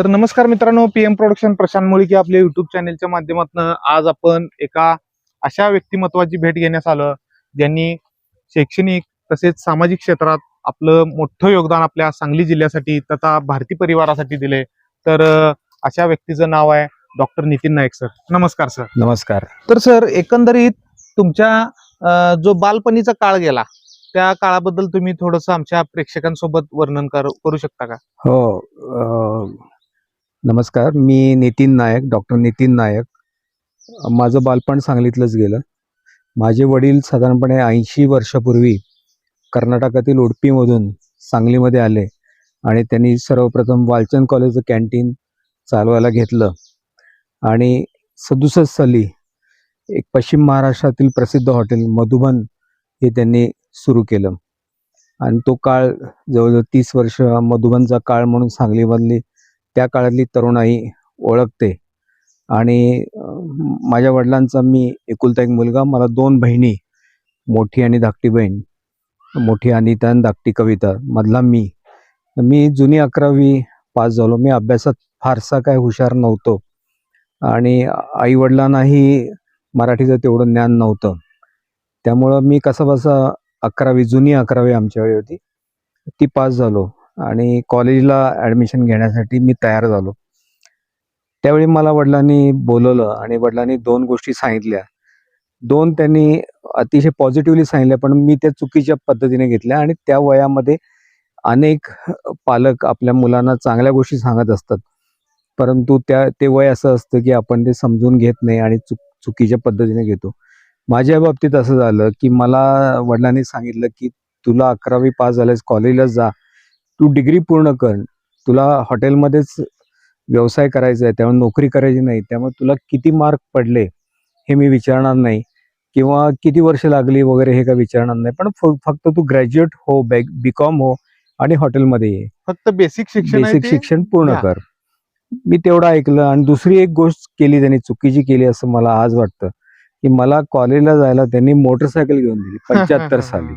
तर नमस्कार मित्रांनो पीएम प्रोडक्शन प्रशांत मुळीके आपल्या युट्यूब चॅनेलच्या माध्यमातून आज आपण एका अशा व्यक्तिमत्वाची भेट घेण्यास आलो ज्यांनी शैक्षणिक तसेच सामाजिक क्षेत्रात आपलं मोठं योगदान आपल्या सांगली जिल्ह्यासाठी तथा भारतीय परिवारासाठी दिले. तर अशा व्यक्तीचं नाव आहे डॉक्टर नितीन नाईक सर. नमस्कार सर. नमस्कार. तर सर एकंदरीत तुमच्या जो बालपणीचा काळ गेला त्या काळाबद्दल तुम्ही थोडस आमच्या प्रेक्षकांसोबत वर्णन कर- शकता का? हो नमस्कार मी नितीन नायक डॉक्टर नितीन नायक. माझं बालपण सांगलीतलंच गेलं. माझे वडील साधारणपणे ऐंशी वर्षापूर्वी कर्नाटकातील उडपीमधून सांगलीमध्ये आले आणि त्यांनी सर्वप्रथम वालचंद कॉलेजचं कॅन्टीन चालवायला घेतलं. आणि सदुसष्ट साली एक पश्चिम महाराष्ट्रातील प्रसिद्ध हॉटेल मधुबन हे त्यांनी सुरू केलं. आणि तो काळ जवळजवळ तीस वर्ष मधुबनचा काळ म्हणून सांगलीमधली त्या काळातली तरुणाई ओळखते. आणि माझ्या वडिलांचा मी एकुलता एक मुलगा मला दोन बहिणी मोठी आणि धाकटी बहीण. मोठी अनिता आणि धाकटी कविता मधला मी. मी जुनी अकरावी पास झालो. मी अभ्यासात फारसा काय हुशार नव्हतो. आणि आई वडिलांनाही मराठीचं तेवढं ज्ञान नव्हतं. त्यामुळं मी कसा बसा अकरावी जुनी अकरावी आमच्या वेळी होती ती पास झालो. आणि कॉलेजला ॲडमिशन घेण्यासाठी मी तयार झालो. त्यावेळी मला वडिलांनी बोलवलं आणि वडिलांनी दोन गोष्टी सांगितल्या. दोन त्यांनी अतिशय पॉझिटिव्हली सांगितल्या पण मी त्या चुकीच्या पद्धतीने घेतल्या आणि त्या वयामध्ये अनेक पालक आपल्या मुलांना चांगल्या गोष्टी सांगत असतात. परंतु त्या ते वय असं असतं की आपण ते समजून घेत नाही आणि चुक चुकीच्या पद्धतीने घेतो. माझ्या बाबतीत असं झालं की मला वडिलांनी सांगितलं की तुला अकरावी पास झाल्यास कॉलेजला जा. तू डिग्री पूर्ण कर. तुला हॉटेलमध्येच व्यवसाय करायचा आहे त्यामुळे नोकरी करायची नाही त्यामुळे तुला किती मार्क पडले हे मी विचारणार नाही. किंवा किती वर्ष लागली वगैरे हे काय विचारणार नाही पण फक्त तू ग्रॅज्युएट हो बी कॉम हो आणि हॉटेलमध्ये ये. फक्त बेसिक शिक्षण बेसिक शिक्षण पूर्ण. कर. मी तेवढं ऐकलं आणि दुसरी एक गोष्ट केली त्यांनी चुकीची केली असं मला आज वाटतं की मला कॉलेजला जायला त्यांनी मोटरसायकल घेऊन दिली पंच्याहत्तर साली.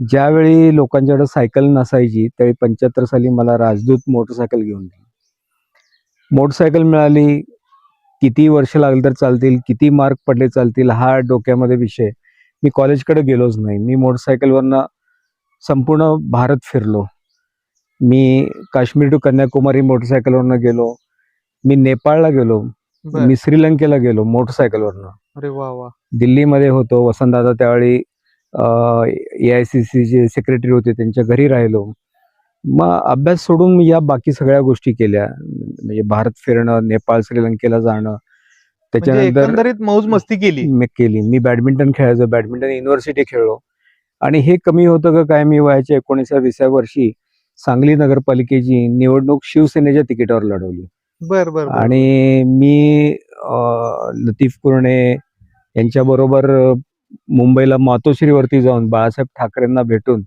ज्यावेळी लोकांच्याकडे सायकल नसायची त्यावेळी पंच्याहत्तर साली मला राजदूत मोटरसायकल घेऊन दिली मोटरसायकल मिळाली किती वर्ष लागली तर चालतील किती मार्क पडले चालतील हा डोक्यामध्ये विषय. मी कॉलेजकडे गेलोच नाही. मी मोटरसायकलवरनं संपूर्ण भारत फिरलो. मी काश्मीर टू कन्याकुमारी मोटरसायकलवरनं गेलो. मी नेपाळला गेलो. मी श्रीलंकेला गेलो मोटरसायकलवरनं. अरे वा वा. दिल्लीमध्ये होतो. वसंतदादा त्यावेळी ए आय सी सीचे सेक्रेटरी होते त्यांच्या घरी राहिलो. मग अभ्यास सोडून मी या बाकी सगळ्या गोष्टी केल्या. म्हणजे भारत फिरणं नेपाळ श्रीलंकेला जाणं. म्हणजे त्याच्यानंतर मौज मस्ती केली. मी केली. मी बॅडमिंटन खेळायचो. बॅडमिंटन युनिव्हर्सिटी खेळलो. आणि हे कमी होतं का काय? मी वयाच्या एकोणीसाव्या विसाव्या वर्षी सांगली नगरपालिकेची निवडणूक शिवसेनेच्या तिकीटावर लढवली. बर बर. आणि मी लतीफ कुरणे यांच्याबरोबर मुंबईला मातोश्रीवरती जाऊन बाळासाहेब ठाकरेंना भेटून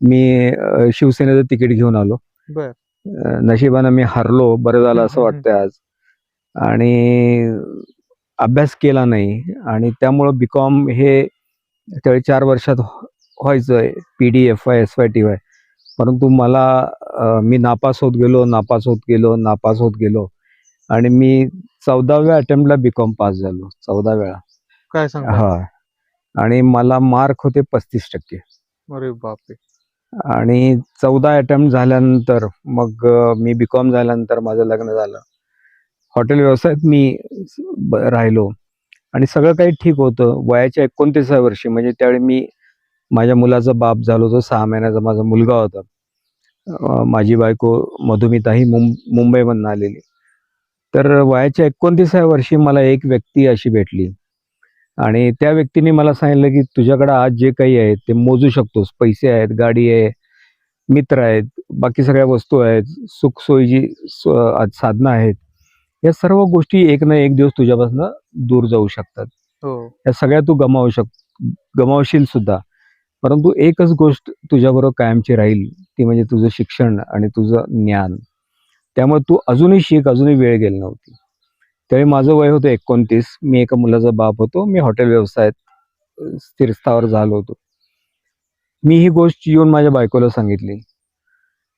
मी शिवसेनेचं तिकीट घेऊन आलो. नशिबानं मी हरलो बरं झालं असं वाटतंय आज. आणि अभ्यास केला नाही आणि त्यामुळं बी कॉम हे त्यावेळी चार वर्षात व्ह- व्हायचं P D F Y S Y T Y. परंतु मला मी नापास होत गेलो नापास होत गेलो नापास होत गेलो. आणि मी चौदाव्या अटेम्प्टला बी कॉम पास झालो चौदा वेळा. काय हा. आणि मला मार्क होते पस्तीस टक्के. अरे बापरे. आणि चौदा अटेम्प्ट झाल्यानंतर मग मी बी कॉम झाल्यानंतर माझं लग्न झालं. हॉटेल व्यवसायात मी राहिलो. आणि सगळं काही ठीक होतं. वयाच्या एकोणतीसाव्या वर्षी म्हणजे त्यावेळी मी माझ्या मुलाचा बाप झालो होतो. सहा महिन्याचा माझा मुलगा होता. माझी बायको मधुमिता ही मुंबईमधून आलेली. तर वयाच्या एकोणतीसाव्या वर्षी मला एक व्यक्ती अशी भेटली. आणि त्या व्यक्तीने मला सांगितलं की तुझ्याकडे आज जे काही आहे ते मोजू शकतोस. पैसे आहेत गाडी आहे मित्र आहेत बाकी सगळ्या वस्तू आहेत सुखसोयीची साधनं आहेत. या सर्व गोष्टी एक ना एक दिवस तुझ्यापासून दूर जाऊ शकतात. हो. या सगळ्या तू गमावू शक गमावशील सुद्धा. परंतु एकच गोष्ट तुझ्याबरोबर कायमची राहील ती म्हणजे तुझं शिक्षण आणि तुझं ज्ञान. त्यामुळे तू अजूनही शिक अजूनही वेळ गेली नव्हती. त्यावेळी माझं वय होतं एकोणतीस. मी एका मुलाचा बाप होतो. मी हॉटेल व्यवसायात स्थिरस्थावर झालो होतो. मी ही गोष्ट येऊन माझ्या बायकोला सांगितली.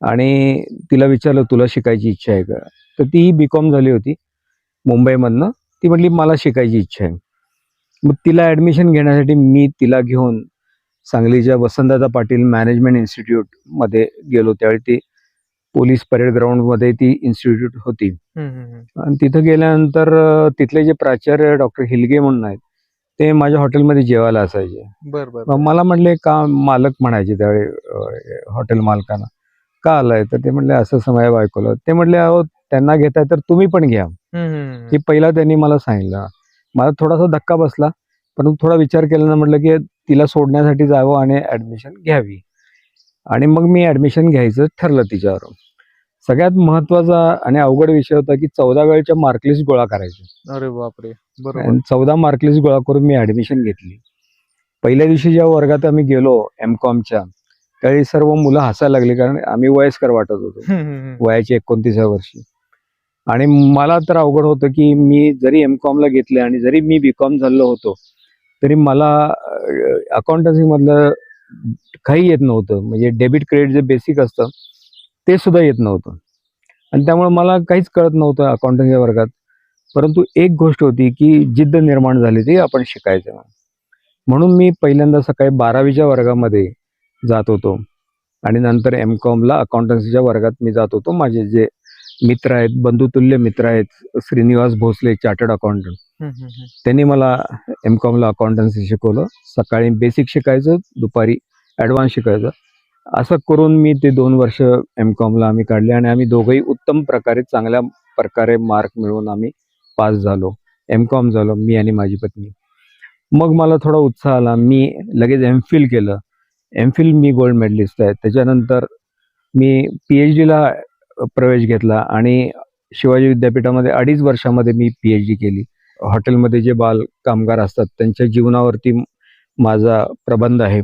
आणि तिला विचारलं तुला शिकायची इच्छा आहे का? तर ती बी कॉम झाली होती मुंबईमधनं. ती म्हटली मला शिकायची इच्छा आहे. मग तिला ॲडमिशन घेण्यासाठी मी तिला घेऊन सांगलीच्या वसंतदादा पाटील मॅनेजमेंट इन्स्टिट्यूटमध्ये गेलो. त्यावेळी ती पोलीस परेड ग्राउंडमध्ये ती इन्स्टिट्यूट होती. आणि तिथं गेल्यानंतर तिथले जे प्राचार्य डॉक्टर हिलगे म्हणून आहेत ते माझ्या हॉटेलमध्ये जेवायला असायचे. बर बर मग मला म्हटले का मालक म्हणायचे त्यावेळी हॉटेल मालकांना. का आलाय? तर ते म्हणले असं समय बायकोला ते म्हणले अहो त्यांना घेताय तर तुम्ही पण घ्या. हे पहिला त्यांनी मला सांगितलं. मला थोडासा धक्का बसला पण थोडा विचार केल्यानं म्हटलं की तिला सोडण्यासाठी जावं आणि ऍडमिशन घ्यावी. आणि मग मी ऍडमिशन घ्यायचं ठरलं तिच्यावर सगळ्यात महत्त्वाचा आणि अवघड विषय होता की चौदा वेळच्या मार्कलिस्ट गोळा करायचे. अरे बापरे. बरोबर. चौदा मार्कलिस्ट गोळा करून मी ऍडमिशन घेतली. पहिल्या दिवशी ज्या वर्गात आम्ही गेलो एम कॉमच्या त्यावेळी सर्व मुलं हसायला लागली कारण आम्ही वयस्कर वाटत होतो. वयाच्या एकोणतीसव्या वर्षी. आणि मला तर अवघड होतं की मी जरी एम कॉमला घेतले आणि जरी मी बी कॉम झालो होतो तरी मला अकाउंटन्सी मधलं काही येत नव्हतं. म्हणजे डेबिट क्रेडिट जे बेसिक असतं ते सुद्धा येत नव्हतं. आणि त्यामुळे मला काहीच कळत नव्हतं अकाउंटन्सीच्या वर्गात. परंतु एक गोष्ट होती की जिद्द निर्माण झाली ती आपण शिकायचं म्हणून. मी पहिल्यांदा सकाळी बारावीच्या वर्गामध्ये जात होतो. आणि नंतर एम कॉमला अकाउंटन्सीच्या वर्गात मी जात होतो. माझे जे मित्र आहेत बंधुतुल्य मित्र आहेत श्रीनिवास भोसले चार्टर्ड अकाउंटंट. त्यांनी मला एम कॉमला अकाउंटन्सी शिकवलं. सकाळी बेसिक शिकायचं दुपारी ॲडव्हान्स शिकायचं. असं करून मी ते दोन वर्ष एम कॉमला आम्ही काढले आणि आम्ही दोघंही उत्तम प्रकारे चांगल्या प्रकारे मार्क मिळवून आम्ही पास झालो. एम कॉम झालो मी आणि माझी पत्नी. मग मला थोडा उत्साह आला. मी लगेच एम फिल केलं. एम फिल मी गोल्ड मेडलिस्ट आहे. त्याच्यानंतर मी पी एच डीला प्रवेश घेतला आणि शिवाजी विद्यापीठामध्ये अडीच वर्षामध्ये मी पी एच डी केली. हॉटेलमध्ये जे बाल कामगार असतात त्यांच्या जीवनावरती माझा प्रबंध आहे.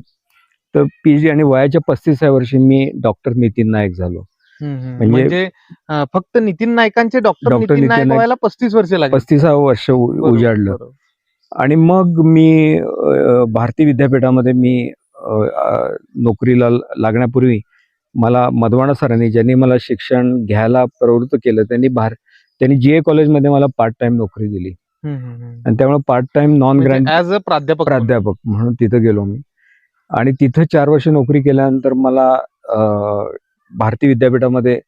तर पी जी आणि वयाच्या पस्तीसाव्या वर्षी मी डॉक्टर नितीन नाईक झालो. म्हणजे- म्हणजे फक्त नितीन नायकांचे डॉक्टर डॉक्टर नितीन नाईक- व्हायला पस्तीस वर्ष लागली पस्तीसावं वर्ष उजाडलं. आणि मग मी भारती विद्यापीठामध्ये मी नोकरीला लागण्यापूर्वी मला मधवाणा सरांनी ज्यांनी मला शिक्षण घ्यायला प्रवृत्त केलं त्यांनी भार त्यांनी जी ए कॉलेजमध्ये मला पार्ट टाइम नोकरी दिली. आणि त्यामुळे part time non grant as a प्राध्यापक. प्राध्यापक म्हणून तिथं गेलो मी आणि तिथं चार वर्ष नोकरी केल्यानंतर मला भारती विद्यापीठामध्ये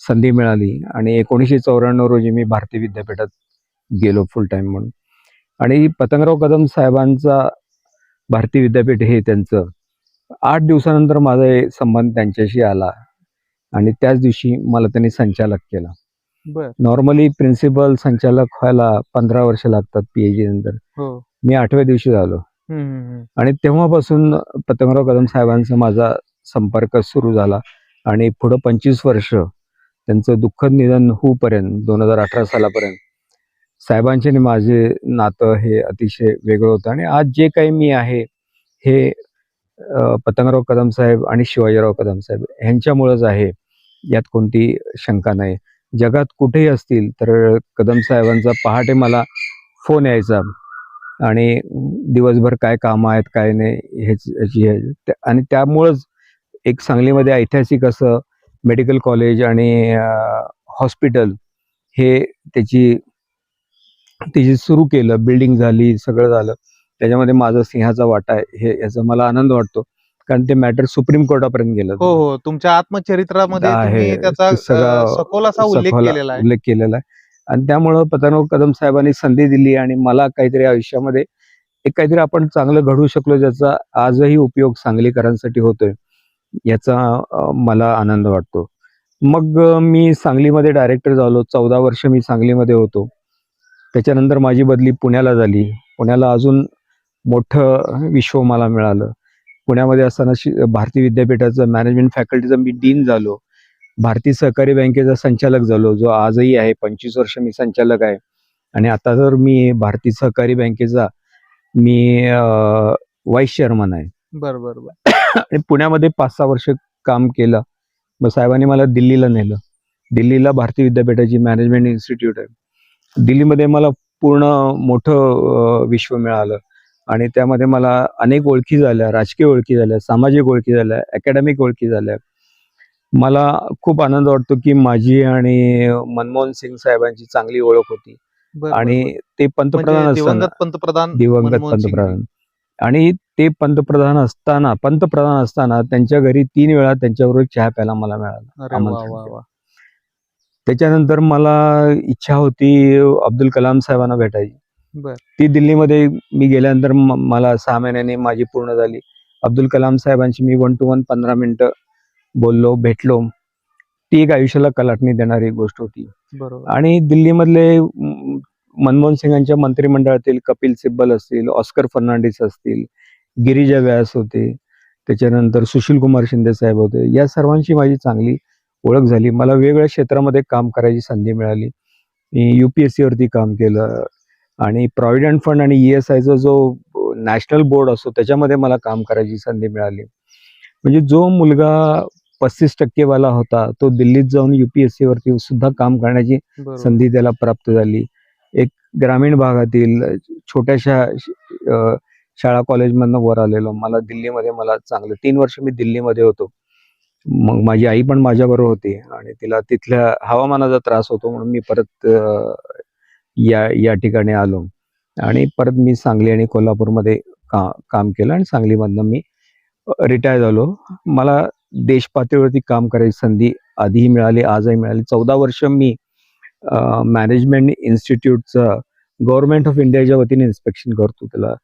संधी मिळाली आणि एकोणीसशे चौऱ्याण्णव रोजी मी भारती विद्यापीठात गेलो फुल टाइम म्हणून. आणि पतंगराव कदम साहेबांचा भारती विद्यापीठ हे त्यांचं. आठ दिवसानंतर माझा संबंध त्यांच्याशी आला आणि त्याच दिवशी मला त्यांनी संचालक केला. नॉर्मली प्रिन्सिपल संचालक व्हायला पंधरा वर्ष लागतात पीएचडी नंतर. हो. मी आठव्या दिवशी झालो. आणि तेव्हापासून पतंगराव कदम साहेबांचा माझा संपर्क सुरू झाला. आणि पुढं पंचवीस वर्ष त्यांचं दुःखद निधन होऊपर्यंत दोन हजार अठरा सालापर्यंत साहेबांचे आणि माझे नातं हे अतिशय वेगळं होतं. आणि आज जे काही मी आहे हे पतंगराव कदम साहेब आणि शिवाजीराव कदम साहेब ह्यांच्यामुळंच आहे यात कोणती शंका नाही. जगात कुठेही असतील तर कदम साहेबांचा पहाटे मला फोन यायचा. आणि दिवसभर काय कामं आहेत काय नाही हेच याची हे. आणि त्यामुळंच एक सांगलीमध्ये ऐतिहासिक असं मेडिकल कॉलेज आणि हॉस्पिटल हे त्याची त्याची सुरू केलं बिल्डिंग झाली सगळं झालं. त्याच्यामध्ये माझा सिंहाचा वाटा आहे हे याचा मला आनंद वाटतो. कारण ते मॅटर सुप्रीम कोर्टापर्यंत गेलं. हो हो. तुमच्या आत्मचरित्रामध्ये त्याचा सगळा सखोल असा उल्लेख केलेला आहे. आणि त्यामुळं पतंगराव कदम साहेबांनी संधी दिली आणि मला काहीतरी आयुष्यामध्ये एक काहीतरी आपण चांगलं घडवू शकलो ज्याचा आजही उपयोग सांगलीकरांसाठी होतोय याचा मला आनंद वाटतो. मग मी सांगलीमध्ये डायरेक्टर झालो चौदा वर्ष मी सांगलीमध्ये होतो. त्याच्यानंतर माझी बदली पुण्याला झाली. पुण्याला अजून मोठं विश्व मला मिळालं. पुण्यामध्ये असताना भारतीय विद्यापीठाचं मॅनेजमेंट फॅकल्टीचं मी डीन झालो. भारतीय सहकारी बँकेचा संचालक झालो जो आजही आहे पंचवीस वर्ष मी संचालक आहे. आणि आता तर मी भारतीय सहकारी बँकेचा मी व्हाईस चेअरमन आहे. बर बर बर. आणि पुण्यामध्ये पाच सहा वर्ष काम केलं. मग साहेबांनी मला दिल्लीला नेलं. दिल्लीला भारतीय विद्यापीठाची मॅनेजमेंट इन्स्टिट्यूट आहे. दिल्लीमध्ये मला पूर्ण मोठं विश्व मिळालं. आणि त्यामध्ये मला अनेक ओळखी झाल्या राजकीय ओळखी झाल्या सामाजिक ओळखी झाल्या अकॅडमिक ओळखी झाल्या. मला खूप आनंद वाटतो की माझी आणि मनमोहन सिंग साहेबांची चांगली ओळख होती. आणि ते. पंतप्रधान म्हणजे असताना. दिवंगत पंतप्रधान दिवंगत. पंतप्रधान. आणि ते पंतप्रधान असताना पंतप्रधान असताना त्यांच्या घरी तीन वेळा त्यांच्याबरोबर चहा प्यायला मला मिळाला त्याच्यानंतर मला इच्छा होती अब्दुल कलाम साहेबांना भेटायची. ती दिल्लीमध्ये मी गेल्यानंतर मला सहा महिन्यांनी माझी पूर्ण झाली. अब्दुल कलाम साहेबांशी मी वन टू वन पंधरा मिनिटं बोललो भेटलो ती एक आयुष्याला कलाटणी देणारी गोष्ट होती. बरोबर. आणि दिल्लीमधले मनमोहन सिंगांच्या मंत्रिमंडळातील कपिल सिब्बल असतील ऑस्कर फर्नांडिस असतील गिरिजा व्यास होते त्याच्यानंतर सुशील कुमार शिंदे साहेब होते या सर्वांची माझी चांगली ओळख झाली. मला वेगवेगळ्या क्षेत्रामध्ये काम करायची संधी मिळाली. मी यू पी एस सीवरती काम केलं. आणि प्रॉव्हिडंट फंड आणि ई एस आयचा जो नॅशनल बोर्ड असतो त्याच्यामध्ये मला काम करायची संधी मिळाली. म्हणजे जो मुलगा पस्तीस टक्केवाला होता तो दिल्लीत जाऊन यू पी एस सीवरती सुद्धा काम करण्याची संधी त्याला प्राप्त झाली. एक ग्रामीण भागातील छोट्याशा शाळा कॉलेजमधनं वर आलेलो. मला दिल्लीमध्ये मला चांगलं तीन वर्ष मी दिल्लीमध्ये होतो. मग माझी आई पण माझ्याबरोबर होती आणि तिला तिथल्या हवामानाचा त्रास होतो म्हणून मी परत या या ठिकाणी आलो. आणि परत मी सांगली आणि कोल्हापूरमध्ये का काम केलं आणि सांगलीमधनं मी रिटायर झालो. मला देश पातळीवरती काम करायची संधी आधीही मिळाली आजही मिळाली. चौदा वर्ष मी मॅनेजमेंट इन्स्टिट्यूटचं गव्हर्नमेंट ऑफ इंडियाच्या वतीने इन्स्पेक्शन करतो त्याला.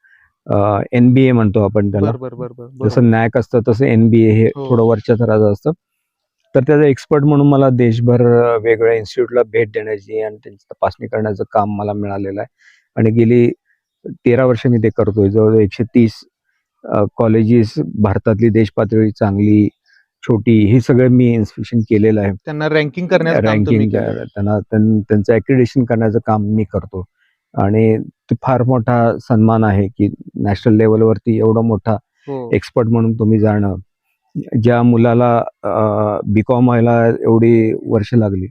एन बी ए म्हणतो आपण त्याला. जसं नॅक असतं तसं एन बी ए हे हो. थोडं वरच्या थराचं असतं. तर त्याचा एक्सपर्ट म्हणून मला देशभर वेगवेगळ्या इन्स्टिट्यूटला भेट देण्याची आणि त्यांची तपासणी करण्याचं काम मला मिळालेलं आहे. आणि गेली तेरा वर्ष मी ते करतोय. जवळजवळ एकशे तीस कॉलेजेस भारतातली देश पातळी चांगली छोटी हे सगळं मी इन्स्पेक्शन केलेलं आहे. त्यांना रँकिंग करण्याचं काम तुम्ही रँकिंग. त्यांना त्यां- त्यांचं ॲक्रिडेशन करण्याचं काम मी करतो. आणि ते फार मोठा सन्मान आहे की नॅशनल लेवलवरती एवढा मोठा हो. एक्सपर्ट म्हणून तुम्ही जाणं. ज्या मुलाला बी कॉम व्हायला एवढी वर्ष लागली.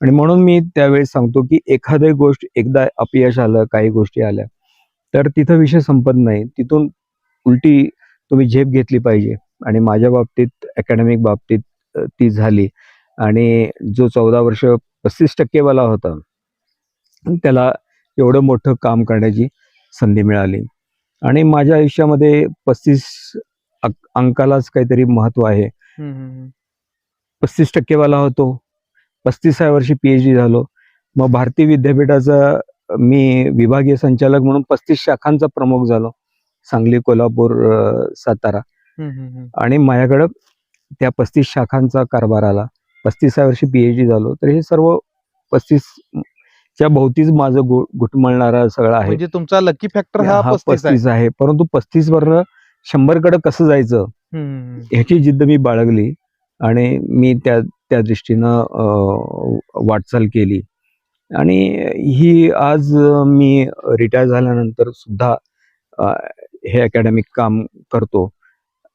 आणि म्हणून मी त्यावेळेस सांगतो की एखादी गोष्ट एकदा अपयश आलं काही गोष्टी आल्या तर तिथं विषय संपत नाही. तिथून उलटी तुम्ही झेप घेतली पाहिजे. आणि माझ्या बाबतीत अकॅडमिक बाबतीत ती झाली. आणि जो चौदा वर्ष पस्तीस टक्केवाला होता त्याला एवढं मोठं काम करण्याची संधी मिळाली. आणि माझ्या आयुष्यामध्ये पस्तीस अक- अंकालाच काहीतरी महत्त्व आहे. पस्तीस टक्केवाला होतो. पस्तीसाव्या वर्षी पी एच डी झालो. मग भारतीय विद्यापीठाचा मी विभागीय संचालक म्हणून पस्तीस शाखांचा प्रमुख झालो. सांगली कोल्हापूर सातारा. आणि माझ्याकडं त्या पस्तीस शाखांचा कारभार आला. पस्तीसाव्या वर्षी पी एच डी झालो. तर हे सर्व पस्तीस च्या भोवतीच माझं गु घुटमळणारा सगळं आहे. म्हणजे तुमचा लकी फॅक्टर हा पस्तीस आहे. पस्तीस परंतु पस्तीस वरनं शंभरकडे कसं जायचं. ह्याची जिद्द मी बाळगली आणि मी त्या त्या दृष्टीनं वाटचाल केली. आणि ही आज मी रिटायर झाल्यानंतर सुद्धा हे अकॅडमिक काम करतो.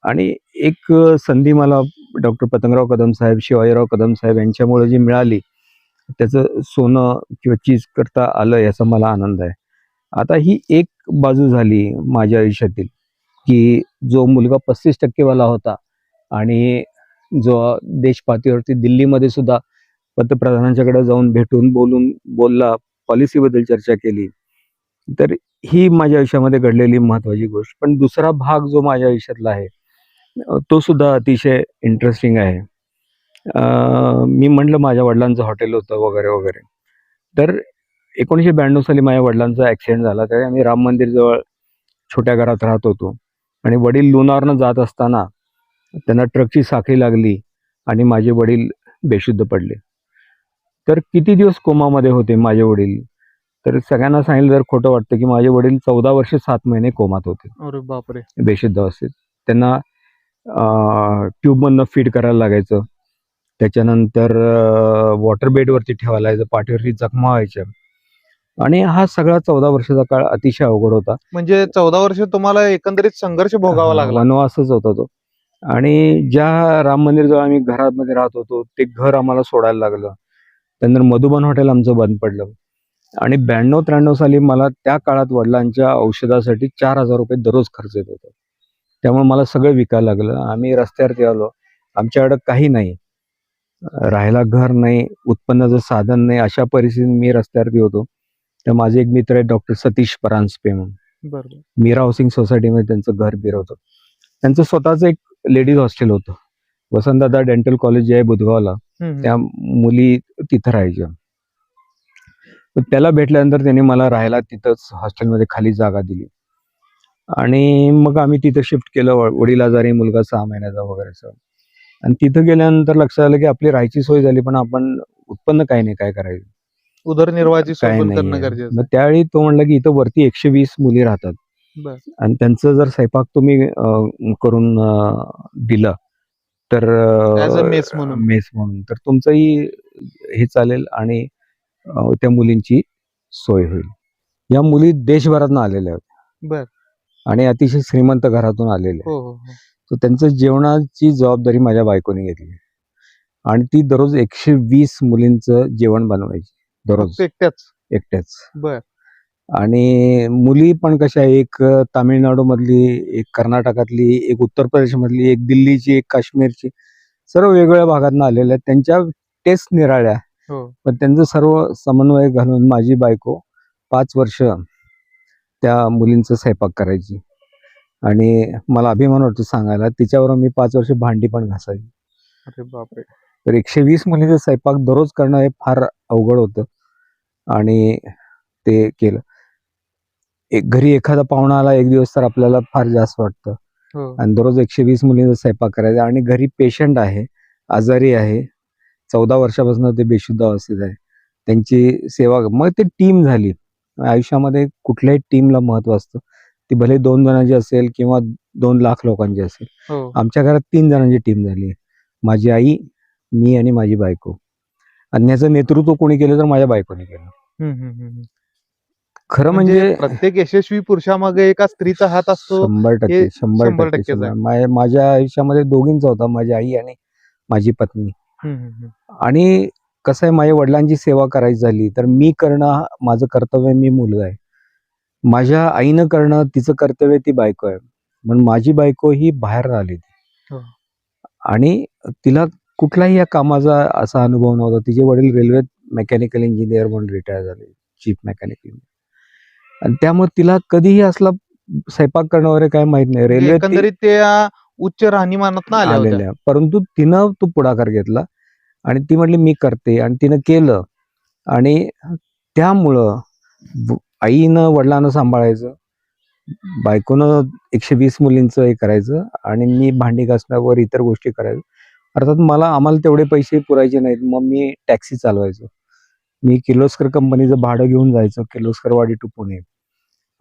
आणि एक संधी मला डॉक्टर पतंगराव कदम साहेब शिवाजीराव कदम साहेब यांच्यामुळे जी मिळाली त्याचं सोनं किंवा चीज करता आलं याचा मला आनंद आहे. आता ही एक बाजू झाली माझ्या आयुष्यातील की जो मुलगा पस्तीस टक्केवाला होता आणि जो देशपातळीवरती दिल्लीमध्ये सुद्धा पंतप्रधानांच्याकडे जाऊन भेटून बोलून बोलला पॉलिसीबद्दल चर्चा केली तर ही माझ्या आयुष्यामध्ये घडलेली महत्त्वाची गोष्ट. पण दुसरा भाग जो माझ्या आयुष्यातला आहे तो सुद्धा अतिशय इंटरेस्टिंग आहे. मी म्हटलं माझ्या वडिलांचं हॉटेल होतं वगैरे वगैरे. तर एकोणीसशे ब्याण्णव साली माझ्या वडिलांचा ॲक्सिडेंट झाला. त्यावेळी आम्ही राम मंदिरजवळ छोट्या घरात राहत होतो. आणि वडील लोणारनं जात असताना त्यांना ट्रकची साखळी लागली आणि माझे वडील बेशुद्ध पडले. तर किती दिवस कोमामध्ये होते माझे वडील? तर सगळ्यांना सांगितलं जर खोटं वाटतं की माझे वडील चौदा वर्ष सात महिने कोमात होते. अरे बापरे. बेशुद्ध अवस्थेत. त्यांना ट्यूबमधनं फीड करायला लागायचं. त्याच्यानंतर वॉटर बेडवरती ठेवायला लागायचं. पाठीवरती जखमा व्हायच्या. आणि हा सगळा चौदा वर्षाचा काळ अतिशय अवघड होता. म्हणजे चौदा वर्ष तुम्हाला एकंदरीत संघर्ष भोगावा लागला. वनवासच होता तो. आणि ज्या राम मंदिर जवळ आम्ही घरामध्ये राहत होतो ते घर आम्हाला सोडायला लागलं. त्यानंतर मधुबन हॉटेल आमचं बंद पडलं. आणि ब्याण्णव त्र्याण्णव साली मला त्या काळात वडिलांच्या औषधासाठी चार हजार रुपये दररोज खर्च येत होता. त्यामुळे मला सगळं विकायला लागलं. आम्ही रस्त्यावरती आलो. आमच्याकडं काही नाही. राहायला घर नाही उत्पन्नाचं साधन नाही अशा परिस्थितीत मी रस्त्यावरती होतो. तर माझे एक मित्र आहेत डॉक्टर सतीश परांजपे म्हणून. मीरा हाऊसिंग सोसायटीमध्ये त्यांचं घर बिर होतं त्यांचं स्वतःचं एक लेडीज हॉस्टेल होतं. वसंतदादा डेंटल कॉलेज जे आहे बुधगावला त्या मुली तिथं राहायच्या. त्याला भेटल्यानंतर त्याने मला राहायला तिथंच हॉस्टेलमध्ये खाली जागा दिली. आणि मग आम्ही तिथं शिफ्ट केलं वडील आजारी मुलगा सहा महिन्याचा वगैरे असं आणि तिथं गेल्यानंतर लक्षात आलं की आपली राहायची सोय झाली पण आपण उत्पन्न काही नाही काय करायचं? उदरनिर्वाहाची सोय काय नाही. मग त्यावेळी तो म्हणला की इथं वरती एकशे वीस मुली राहतात. आणि त्यांचं जर स्वयंपाक तुम्ही करून दिलं तर mess म्हणून. मेस म्हणून तर तुमचंही हे चालेल आणि त्या मुलींची सोय होईल. या मुली देशभरातून आलेल्या आहेत. बर. आणि अतिशय श्रीमंत घरातून आलेल्या हो हो हो. तर त्यांचं जेवणाची जबाबदारी माझ्या बायकोने घेतली. आणि ती दररोज एकशे वीस मुलींचं जेवण बनवायची. दररोज. एकट्याच? एकट्याच. बर. आणि मुली पण कशा आहे, एक अ, तामिळनाडूमधली एक कर्नाटकातली एक उत्तर प्रदेशमधली एक दिल्लीची एक काश्मीरची सर्व वेगवेगळ्या भागातून आलेल्या आहेत. त्यांच्या टेस्ट निराळ्या हो. पण त्यांचं सर्व समन्वय घालून माझी बायको पाच वर्ष त्या मुलींचं स्वयंपाक करायची. आणि मला अभिमान वाटतो सांगायला तिच्यावर मी पाच वर्ष भांडी पण घासायची अरे बापरे. तर एकशे वीस मुलींचं स्वयंपाक दररोज करणं हे फार अवघड होतं. आणि ते केलं. एक घरी एखादा पाहुणा आला एक दिवस तर आपल्याला फार जास्त वाटतं. हो. आणि दररोज एकशे वीस मुलींचा स्वयंपाक करायचा. आणि घरी पेशंट आहे आजारी आहे चौदा वर्षापासून ते बेशुद्ध अवस्थेत आहे. त्यांची सेवा मग ते टीम झाली. आयुष्यामध्ये कुठल्याही टीमला महत्त्व असतं. ती भले दोन जणांची असेल किंवा दोन लाख लोकांची असेल. हो. आमच्या घरात तीन जणांची टीम झाली आहे. माझी आई मी आणि माझी बायको. आणि याचं नेतृत्व कोणी केलं तर माझ्या बायकोने केलं. हम्म, हम्म, हम्म. खरं म्हणजे म्हणजे प्रत्येक यशस्वी पुरुषामागे एका स्त्रीचा हात असतो. शंभर टक्के हे शंभर शंभर टक्के टक्केच आहे. शंभर. माझ्या- माझ्या आयुष्यामध्ये दोघींचा होता. माझी आई आणि माझी पत्नी. हम्म, हम्म, हम्म. आणि कसं आहे माझ्या वडिलांची सेवा करायची झाली तर मी करणं माझं कर्तव्य मी मुलगा आहे. माझ्या आईनं करणं तिचं कर्तव्य ती बायको आहे. म्हणून माझी बायको ही बाहेर आली हो. आणि तिला कुठलाही या कामाचा असा अनुभव नव्हता. तिचे वडील रेल्वेत मेकॅनिकल इंजिनियर म्हणून रिटायर झाले चीफ मेकॅनिकल आणि त्यामुळे तिला कधीही असला स्वयंपाक करणं वगैरे काय माहीत नाही. म्हणजे रेल्वे एकंदरीत त्या उच्च राहणीमानात आलेल्या. परंतु तिनं तो पुढाकार घेतला. आणि ती म्हटली मी करते. आणि तिनं केलं. आणि त्यामुळं आईनं वडिलांना सांभाळायचं बायकोनं एकशे वीस मुलींचं हे करायचं आणि मी भांडी घासण्यावर इतर गोष्टी करायचं. अर्थात मला आम्हाला तेवढे पैसे पुरायचे नाहीत. मग मी टॅक्सी चालवायचो. मी किर्लोस्कर कंपनीचं भाडं घेऊन जायचो किर्लोस्करवाडी टू पुणे.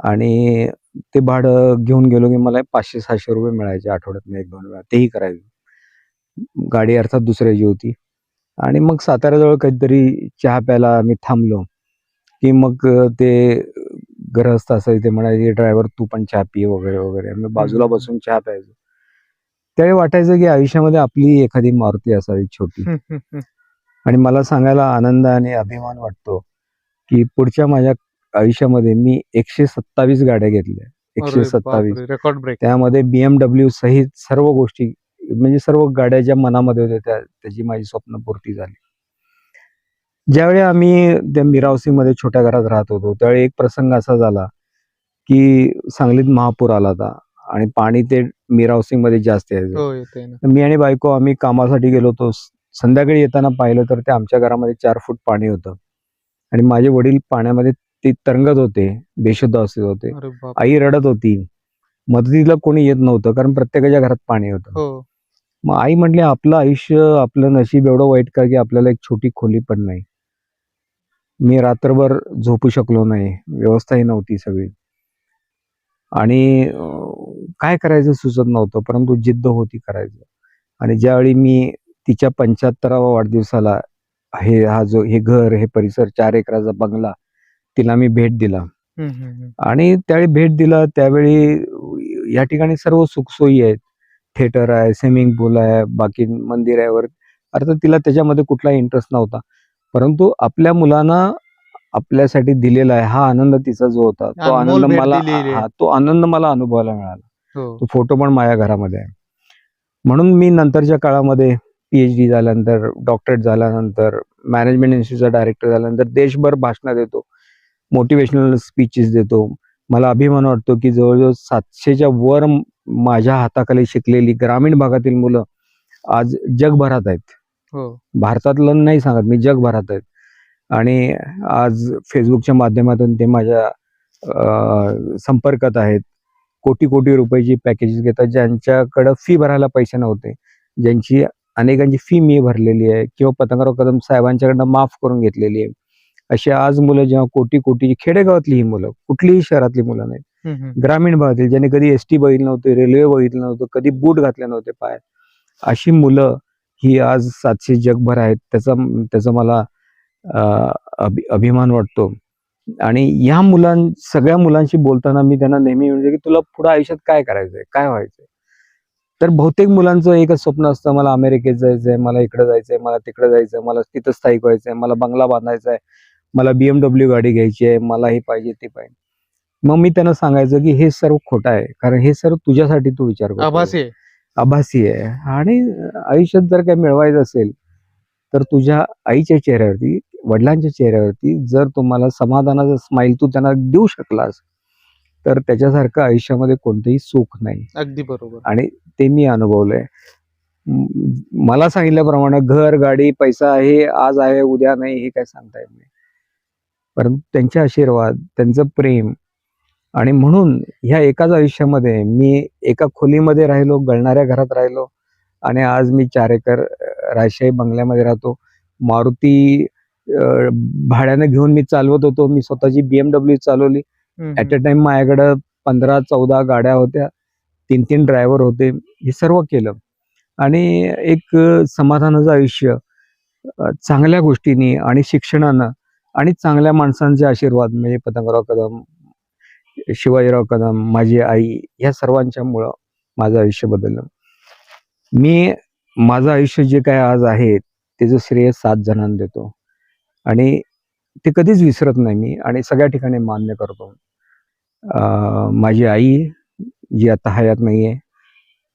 आणि ते भाडं घेऊन गेलो की मला पाचशे सहाशे रुपये मिळायचे आठवड्यात एक दोन वेळा. तेही करायचो. गाडी अर्थात दुसऱ्याची होती. आणि मग साताऱ्याजवळ काहीतरी चहा प्यायला आम्ही थांबलो. की मग ते गृहस्थ असायचे ते म्हणायचे ड्रायव्हर तू पण चहा पिये वगैरे वगैरे. मी बाजूला. बसून चहा प्यायचो. त्यावेळी वाटायचं की आयुष्यामध्ये आपली एखादी मारुती असावी छोटी. आणि मला सांगायला आनंद आणि अभिमान वाटतो की पुढच्या माझ्या आयुष्यामध्ये मी एकशे सत्तावीस गाड्या घेतल्या. एकशे सत्तावीस. रेकॉर्ड ब्रेक त्यामध्ये बीएमडब्ल्यू सहित सर्व गोष्टी म्हणजे सर्व गाड्या ज्या मनामध्ये होत्या त्या त्याची माझी स्वप्न पूर्ती झाली. ज्यावेळी आम्ही त्या मीरा हाऊसिंगमध्ये छोट्या घरात राहत होतो त्यावेळी एक प्रसंग असा झाला की सांगलीत महापूर आला होता आणि पाणी ते मध्ये जास्त यायचं. हो मी आणि बायको आम्ही कामासाठी गेलो होतो. संध्याकाळी येताना पाहिलं तर ते आमच्या घरामध्ये चार फूट पाणी होतं. आणि माझे वडील पाण्यामध्ये ते तरंगत होते बेशुद्ध अवस्थेत होते. आई रडत होती. मदतीला कोणी येत नव्हतं कारण प्रत्येकाच्या घरात पाणी होतं. हो. मग आई म्हटली आपलं आयुष्य आपलं नशीब एवढं वाईट का की आपल्याला एक छोटी खोली पण नाही? मी रात्रभर झोपू शकलो नाही. व्यवस्थाही नव्हती सगळी. आणि काय करायचं सुचत नव्हतं परंतु जिद्द होती करायचं. आणि ज्यावेळी मी तिच्या पंच्याहत्तरावा वाढदिवसाला हे हा जो हे घर हे परिसर चार एकराचा बंगला तिला मी भेट दिला. आणि त्यावेळी भेट दिला त्यावेळी या ठिकाणी सर्व सुखसोयी आहेत. थिएटर आहे स्विमिंग पूल आहे बाकी मंदिर आहे वर. अर्थात तिला त्याच्यामध्ये कुठलाही इंटरेस्ट नव्हता. परंतु आपल्या मुलांना आपल्यासाठी दिलेला आहे हा आनंद तिचा जो होता तो आनंद मला. हा, तो आनंद मला अनुभवायला मिळाला. हो. तो फोटो पण माझ्या घरामध्ये आहे. म्हणून मी नंतरच्या काळामध्ये पी एच डी झाल्यानंतर डॉक्टरेट झाल्यानंतर मॅनेजमेंट इन्स्टिट्यूटचा डायरेक्टर झाल्यानंतर देशभर भाषणं देतो मोटिवेशनल स्पीचेस देतो. मला अभिमान वाटतो की जवळजवळ सातशेच्या वर माझ्या हाताखाली शिकलेली ग्रामीण भागातील मुलं आज जगभरात आहेत. हो. भारतातलं नाही सांगत मी जगभरात आहेत. आणि आज फेसबुकच्या माध्यमातून ते माझ्या संपर्कात आहेत. कोटी कोटी रुपयाची पॅकेजेस घेतात ज्यांच्याकडं फी भरायला पैसे नव्हते. ज्यांची अनेकांची फी मी भरलेली आहे किंवा पतंगराव कदम साहेबांच्याकडनं माफ करून घेतलेली आहे. अशी आज मुलं जेव्हा कोटी कोटी खेडेगावातली ही मुलं कुठलीही शहरातली मुलं नाहीत. ग्रामीण भागातील ज्याने कधी एस टी बघितलं नव्हतं रेल्वे बघितलं नव्हतं कधी बूट घातले नव्हते पाय अशी मुलं ही आज सातशे जगभर आहेत त्याचा त्याचा मला अभिमान वाटतो. आणि या मुलां सगळ्या मुलांशी बोलताना मी त्यांना नेहमी म्हणजे की तुला पुढे आयुष्यात काय करायचंय काय व्हायचंय? तर बहुतेक मुलांचं एकच स्वप्न असतं मला अमेरिकेत जायचंय मला इकडे जायचंय मला तिकडे जायचंय मला तिथं स्थायिक व्हायचंय मला बंगला बांधायचा आहे मला बीएमडब्ल्यू गाडी घ्यायची आहे मला हे पाहिजे ते पाहिजे. मग मी त्यांना सांगायचं की हे सर्व खोटं आहे. कारण हे सर्व तुझ्यासाठी तू विचार आभासी आहे. आभासी आहे. आणि आयुष्यात जर काही मिळवायचं असेल तर तुझ्या आईच्या चेहऱ्यावरती वडिलांच्या चेहऱ्यावरती जर तुम्हाला समाधानाचा स्माईल तू त्यांना देऊ शकलास तर त्याच्यासारखं आयुष्यामध्ये कोणतंही सुख नाही. अगदी बरोबर. आणि ते मी अनुभवलंय. मला सांगितल्याप्रमाणे घर गाडी पैसा हे आज आहे उद्या नाही हे काय सांगता येत नाही. परंतु त्यांचे आशीर्वाद त्यांचं प्रेम आणि म्हणून ह्या एकाच आयुष्यामध्ये मी एका खोलीमध्ये राहिलो गळणाऱ्या घरात राहिलो आणि आज मी चार एकर राजशाही बंगल्यामध्ये राहतो. मारुती भाड्यानं घेऊन मी चालवत होतो. मी स्वतःची बीएमडब्ल्यू चालवली. ऍट अ टाइम माझ्याकडं पंधरा चौदा गाड्या होत्या. तीन तीन ड्रायव्हर होते. हे सर्व केलं. आणि एक समाधानाचं आयुष्य चांगल्या गोष्टींनी आणि शिक्षणानं आणि चांगल्या माणसांचे आशीर्वाद म्हणजे पतंगराव कदम शिवाजीराव कदम माझी आई ह्या सर्वांच्यामुळं माझं आयुष्य बदललं. मी माझं आयुष्य जे काय आज आहे त्याचं श्रेय सात जणांना देतो. आणि ते कधीच विसरत नाही मी आणि सगळ्या ठिकाणी मान्य करतो. माझी आई जी आता हयात नाही आहे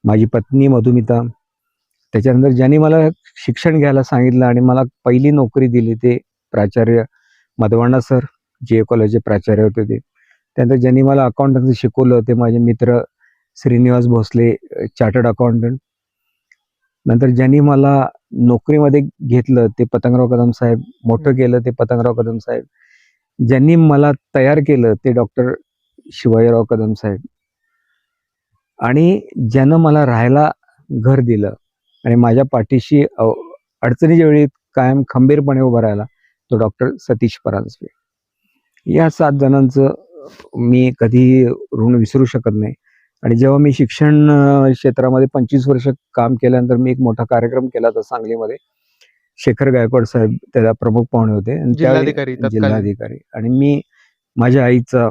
माझी पत्नी मधुमिता त्याच्यानंतर ज्यांनी मला शिक्षण घ्यायला सांगितलं आणि मला पहिली नोकरी दिली ते प्राचार्य मधवाणा सर जे कॉलेजचे प्राचार्य होते ते. त्यानंतर ज्यांनी मला अकाउंटन्सी शिकवलं ते माझे मित्र श्रीनिवास भोसले चार्टर्ड अकाउंटंट नंतर ज्यांनी मला नोकरीमध्ये घेतलं ते पतंगराव कदम साहेब. मोठं केलं ते पतंगराव कदम साहेब. ज्यांनी मला तयार केलं ते डॉक्टर शिवाजीराव कदम साहेब. आणि ज्यानं मला राहायला घर दिलं आणि माझ्या पाठीशी अडचणीच्या वेळी कायम खंबीरपणे उभा राहिला तो डॉक्टर सतीश परांजपे. या सात जणांचं मी कधी ऋण विसरू शकत नाही. आणि जेव्हा मी शिक्षण क्षेत्रामध्ये पंचवीस वर्ष काम केल्यानंतर मी एक मोठा कार्यक्रम केला होता सांगलीमध्ये. शेखर गायकवाड साहेब त्याला प्रमुख पाहुणे होते. जिल्हाधिकारी. आणि मी माझ्या आईचा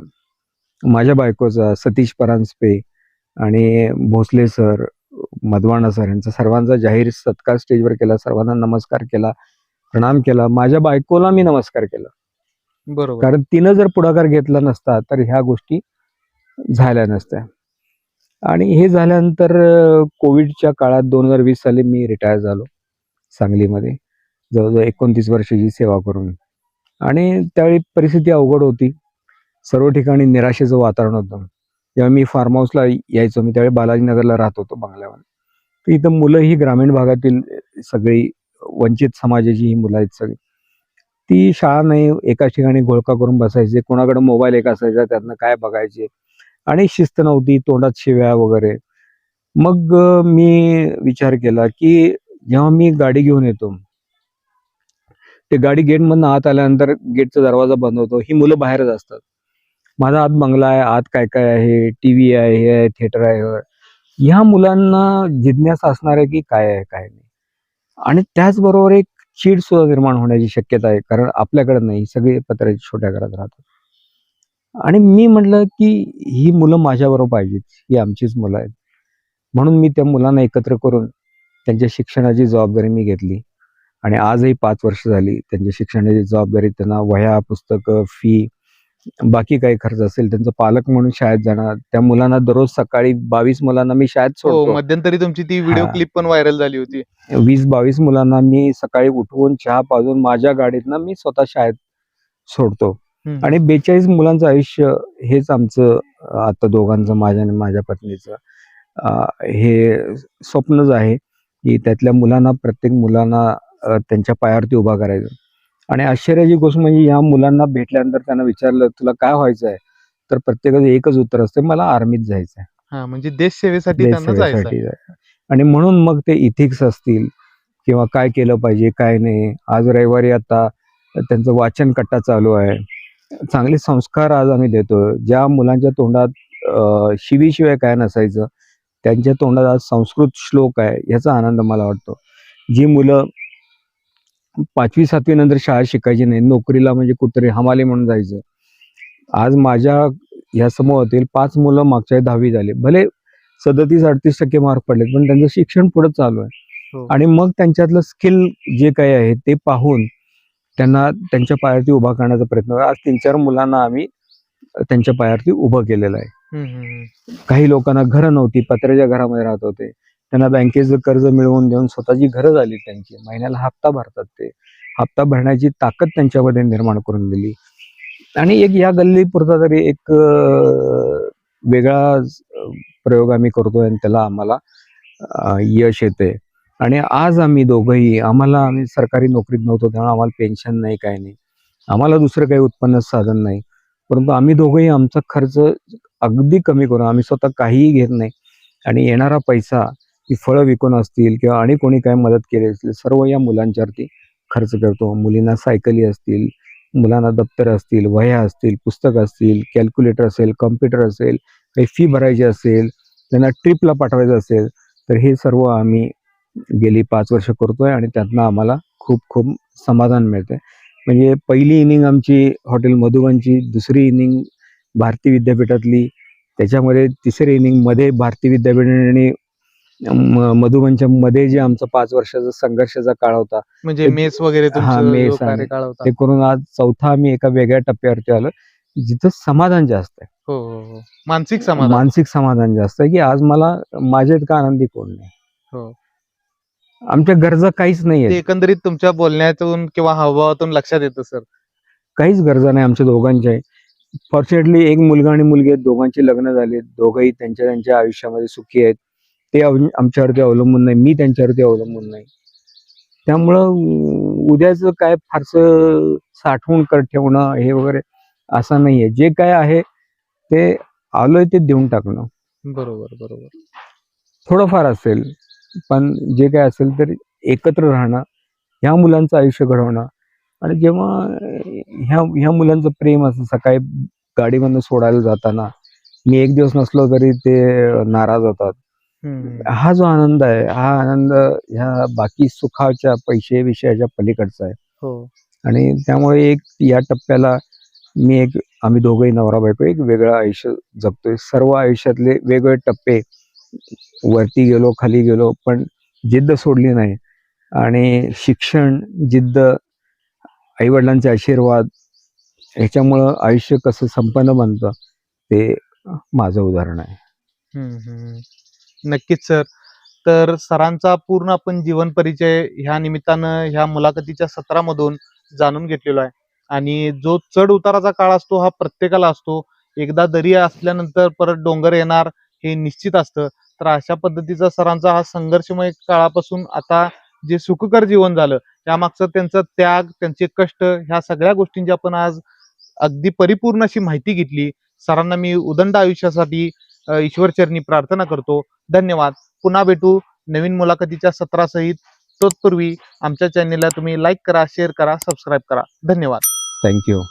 माझ्या बायकोचा सतीश परांजपे आणि भोसले सर मधवाणा सर यांचा सर्वांचा जाहीर सत्कार स्टेजवर केला सर्वांना नमस्कार केला प्रणाम केला. माझ्या बायकोला मी नमस्कार केला. बरोबर. कारण तिनं जर पुढाकार घेतला नसता तर ह्या गोष्टी झाल्या नसत्या. आणि हे झाल्यानंतर कोविडच्या काळात दोन हजार वीस साली मी रिटायर झालो सांगलीमध्ये. जवळजवळ एकोणतीस वर्षाची सेवा करून. आणि त्यावेळी परिस्थिती अवघड होती. सर्व ठिकाणी निराशेचं वातावरण होतं. जेव्हा मी फार्म हाऊसला यायचो मी त्यावेळी बालाजीनगरला राहत होतो बंगल्यावर. तर इथं मुलं ही ग्रामीण भागातील सगळी वंचित समाजाची ही मुलं आहेत सगळी. ती शाळा नाही एकाच ठिकाणी घोळका करून बसायचे. कोणाकडे मोबाईल एक असायचा त्यातनं काय बघायचे? आणि शिस्त नव्हती तोंडात शिव्या वगैरे. मग मी विचार केला की जेव्हा मी गाडी घेऊन येतो ते गाडी गेटमधनं आत आल्यानंतर गेटचा दरवाजा बंद होतो. ही मुलं बाहेरच असतात. माझा आत बंगला आहे आत काय काय आहे टी व्ही आहे हे आहे थिएटर आहे. ह्या मुलांना जिज्ञासा असणार आहे की काय आहे काय नाही. आणि त्याचबरोबर एक चीड सुद्धा निर्माण होण्याची शक्यता आहे कारण आपल्याकडे नाही सगळे पत्र्याच्या छोट्या घरात राहतात. आणि मी म्हटलं की ही मुलं माझ्याबरोबर पाहिजेत ही आमचीच मुलं आहेत. म्हणून मी त्या मुलांना एकत्र करून त्यांच्या शिक्षणाची जबाबदारी मी घेतली. आणि आजही पाच वर्ष झाली त्यांच्या शिक्षणाची जबाबदारी त्यांना वह्या पुस्तकं फी बाकी काही खर्च असेल त्यांचं पालक म्हणून शाळेत जाणार. त्या मुलांना दररोज सकाळी बावीस मुलांना मी शाळेत हो सोडतो. मध्यंतरी तुमची ती व्हिडिओ हा. क्लिप पण व्हायरल झाली होती. वीस बावीस मुलांना मी सकाळी उठवून चहा पाजून माझ्या गाडीतनं मी स्वतः शाळेत सोडतो. हम्म. आणि बेचाळीस मुलांचं आयुष्य हेच आमचं अं, आता दोघांचं माझ्या आणि माझ्या पत्नीचं. अं, हे स्वप्नच आहे की त्यातल्या मुलांना प्रत्येक मुलांना अं, त्यांच्या पायावरती उभा करायचं. आणि आश्चर्याची गोष्ट म्हणजे या मुलांना भेटल्यानंतर त्यांना विचारलं तुला काय व्हायचं आहे? तर प्रत्येकाचं एकच उत्तर असते मला आर्मीत जायचं आहे हा म्हणजे देश सेवेसाठी त्यांना जायचं आहे. आणि म्हणून मग ते इथिक्स असतील किंवा काय केलं पाहिजे काय नाही. आज रविवारी आता त्यांचं वाचन कट्टा चालू आहे. चांगले संस्कार आज आम्ही देतो ज्या मुलांच्या तोंडात अं, शिवीशिवाय काय नसायचं त्यांच्या तोंडात आज संस्कृत श्लोक आहे याचा आनंद मला वाटतो. जी मुलं पाचवी सातवी नंतर शाळा शिकायची नाही नोकरीला म्हणजे कुठतरी हमाली म्हणून जायचं आज माझ्या या समूहातील पाच मुलं मागच्या दहावी झाले भले सदतीस अडतीस टक्के मार्क पडले पण त्यांचं शिक्षण पुढे चालू आहे हो. आणि मग त्यांच्यातलं स्किल जे काही आहे ते पाहून त्यांना त्यांच्या पायावरती उभा करण्याचा प्रयत्न. आज तीन चार मुलांना आम्ही त्यांच्या पायावरती उभं केलेलं आहे. काही लोकांना घरं नव्हती पत्र्याच्या घरामध्ये राहत होते त्यांना बँकेचं कर्ज मिळवून देऊन स्वतःची घरं झाली त्यांची. महिन्याला हप्ता भरतात ते. हप्ता भरण्याची ताकद त्यांच्यामध्ये निर्माण करून दिली. आणि एक या गल्लीपुरता तरी एक वेगळा प्रयोग आम्ही करतोय आणि त्याला आम्हाला यश येते. आणि आज आम्ही दोघंही आम्हाला आम्ही सरकारी नोकरीत नव्हतो तेव्हा आम्हाला पेन्शन नाही काय नाही. आम्हाला दुसरं काही उत्पन्न साधन नाही. परंतु आम्ही दोघंही आमचा खर्च अगदी कमी करून आम्ही स्वतः काहीही घेत नाही. आणि येणारा पैसा की फळं विकून असतील किंवा आणि कोणी काय मदत केली असतील सर्व या मुलांच्यावरती खर्च करतो. मुलींना सायकली असतील मुलांना दप्तर असतील वह्या असतील पुस्तक असतील कॅल्क्युलेटर असेल कम्प्युटर असेल काही फी भरायची असेल त्यांना ट्रिपला पाठवायचं असेल तर हे सर्व आम्ही गेली पाच वर्ष करतोय आणि त्यातनं आम्हाला खूप खूप समाधान मिळते म्हणजे पहिली इनिंग आमची हॉटेल मधुबनची दुसरी इनिंग भारती विद्यापीठातली त्याच्यामध्ये तिसरी इनिंगमध्ये भारती विद्यापीठ आणि मधुबनच्या मध्ये जे आमचा पाच वर्षाचा संघर्षाचा काळ होता म्हणजे मेस वगैरे हा, मेस आणि- कार्यकाळ होता. ते करून आज चौथा आम्ही एका वेगळ्या टप्प्यावरती आलो जिथं समाधान जास्त आहे. हो हो हो. मानसिक समाधान. मानसिक समाधान जास्त आहे की आज मला माझ्या इतका आनंदी कोण नाही. हो. आमच्या गरजा काहीच नाही ते आहेत एकंदरीत तुमच्या बोलण्यातून किंवा हावभावातून लक्षात येतं सर. काहीच गरजा नाही आमच्या दोघांच्या. फॉर्च्युनेटली एक मुलगा आणि मुलगी आहेत दोघांची लग्न झाली दोघंही त्यांच्या त्यांच्या आयुष्यामध्ये सुखी आहेत. ते आम- आमच्यावरती अवलंबून नाही. मी त्यांच्यावरती अवलंबून नाही. त्यामुळं उद्याचं काय फारसं साठवून कर ठेवणं हे वगैरे असं नाहीये. जे काय आहे ते आलोय ते देऊन टाकणं. बरोबर बरोबर. थोडंफार असेल पण जे काय असेल तर एकत्र राहणं ह्या मुलांचं आयुष्य घडवणं आणि जेव्हा ह्या ह्या मुलांचं प्रेम असं सकाळी गाडीमधून सोडायला जाताना मी एक दिवस नसलो तरी ते नाराज होतात. हा जो आनंद आहे हा आनंद ह्या बाकी सुखाच्या पैसे विषयाच्या पलीकडचा आहे. हो. आणि त्यामुळे एक या टप्प्याला मी एक आम्ही दोघंही नवरा बायको एक वेगळं आयुष्य जगतोय. सर्व आयुष्यातले वेगवेगळे टप्पे वरती गेलो खाली गेलो पण जिद्द सोडली नाही. आणि शिक्षण जिद्द आईवडिलांचे आशीर्वाद ह्याच्यामुळं आयुष्य कसं संपन्न बनतं ते माझं उदाहरण आहे. नक्कीच सर. तर सरांचा पूर्ण आपण जीवन परिचय ह्या निमित्तानं ह्या मुलाखतीच्या सत्रामधून जाणून घेतलेलो आहे. आणि जो चढ उताराचा काळ असतो हा प्रत्येकाला असतो. एकदा दरी असल्यानंतर परत डोंगर येणार हे निश्चित असतं. तर अशा पद्धतीचा सरांचा हा संघर्षमय काळापासून आता जे सुखकर जीवन झालं त्यामागचं त्यांचा त्याग त्यांचे कष्ट ह्या सगळ्या गोष्टींची आपण आज अगदी परिपूर्ण अशी माहिती घेतली. सरांना मी उदंड आयुष्यासाठी ईश्वरचरणी प्रार्थना करतो. धन्यवाद. पुन्हा भेटू नवीन मुलाखतीच्या सत्रासहित. तत्पूर्वी आमच्या चॅनेलला तुम्ही लाईक करा शेअर करा सबस्क्राईब करा. धन्यवाद. थँक्यू